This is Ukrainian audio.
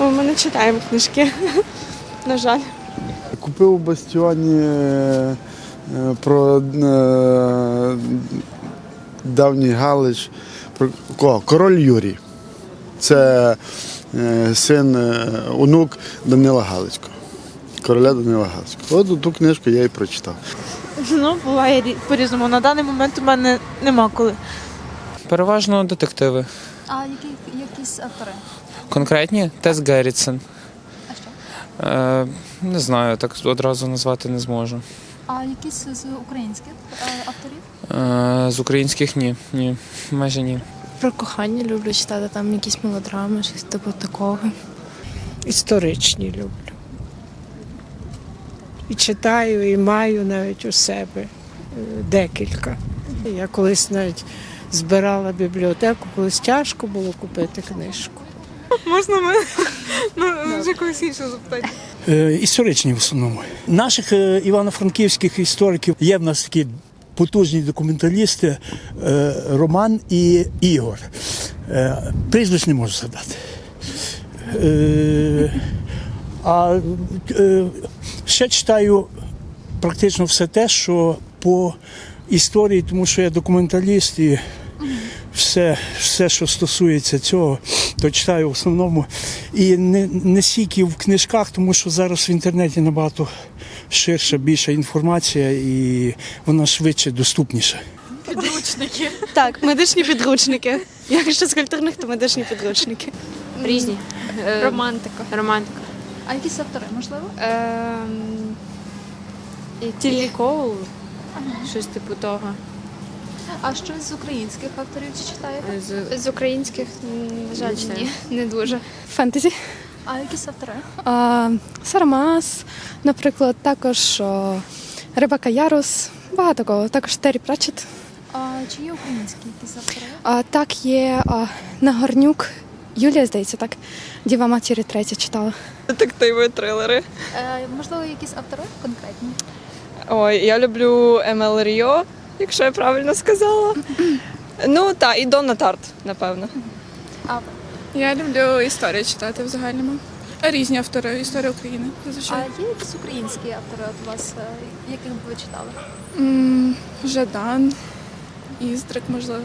Ми не читаємо книжки. На жаль. Купив у Бастіоні е, е, про е, давній Галич, про кого? Король Юрій. Це син, онук Данила Галицького. Короля Данила Галицького. От ту книжку я і прочитав. Ну, буває по-різному. На даний момент у мене нема коли. Переважно детективи. А які якісь автори? Конкретні Тес Геррітсен. А що? Е, не знаю, так одразу назвати не зможу. А якісь з українських е, авторів? Е, з українських ні. Ні, майже ні. Про кохання люблю читати, там якісь мелодрами, щось типу такого. історичні люблю. І читаю, і маю навіть у себе е, декілька. Я колись навіть збирала бібліотеку, колись тяжко було купити книжку. Можна ми ну, вже когось іншого запитати? Е, Історичні в основному. Наших е, івано-франківських істориків є в нас такі потужні документалісти е, Роман і Ігор. Е, Прізвищ не можу згадати. Е, А е, ще читаю практично все те, що по історії, тому що я документаліст і все, все, що стосується цього, то читаю в основному. І не, не стільки в книжках, тому що зараз в інтернеті набагато ширша, більша інформація і вона швидше доступніша. Підручники. Так, медичні підручники. Якщо з культурних, то медичні підручники. Різні. Е, Романтика. Романтика. А якісь автори, можливо? Ем, Коул, щось типу того. А щось з українських авторів чи читаєте? З, з українських, м, на жаль, ні, не дуже. Фентезі. А якісь автори? А, Сарамас, наприклад, також о, Рибака Ярус, багато кого, також Террі Пратчет. А чи є українські якісь автори? А, так є а, Нагорнюк, Юлія, здається, так. Діва матері третя читала. Детективи, трилери. Е, можливо, якісь автори конкретні? Ой, я люблю Емел Ріо, якщо я правильно сказала. Ну так, і Донна Тарт, напевно. А? Я люблю історію читати в загальному. Різні автори історії України. А Зазвичай. є якісь українські автори от у вас, е, яких би ви читали? М, Жадан, Іздрик, можливо.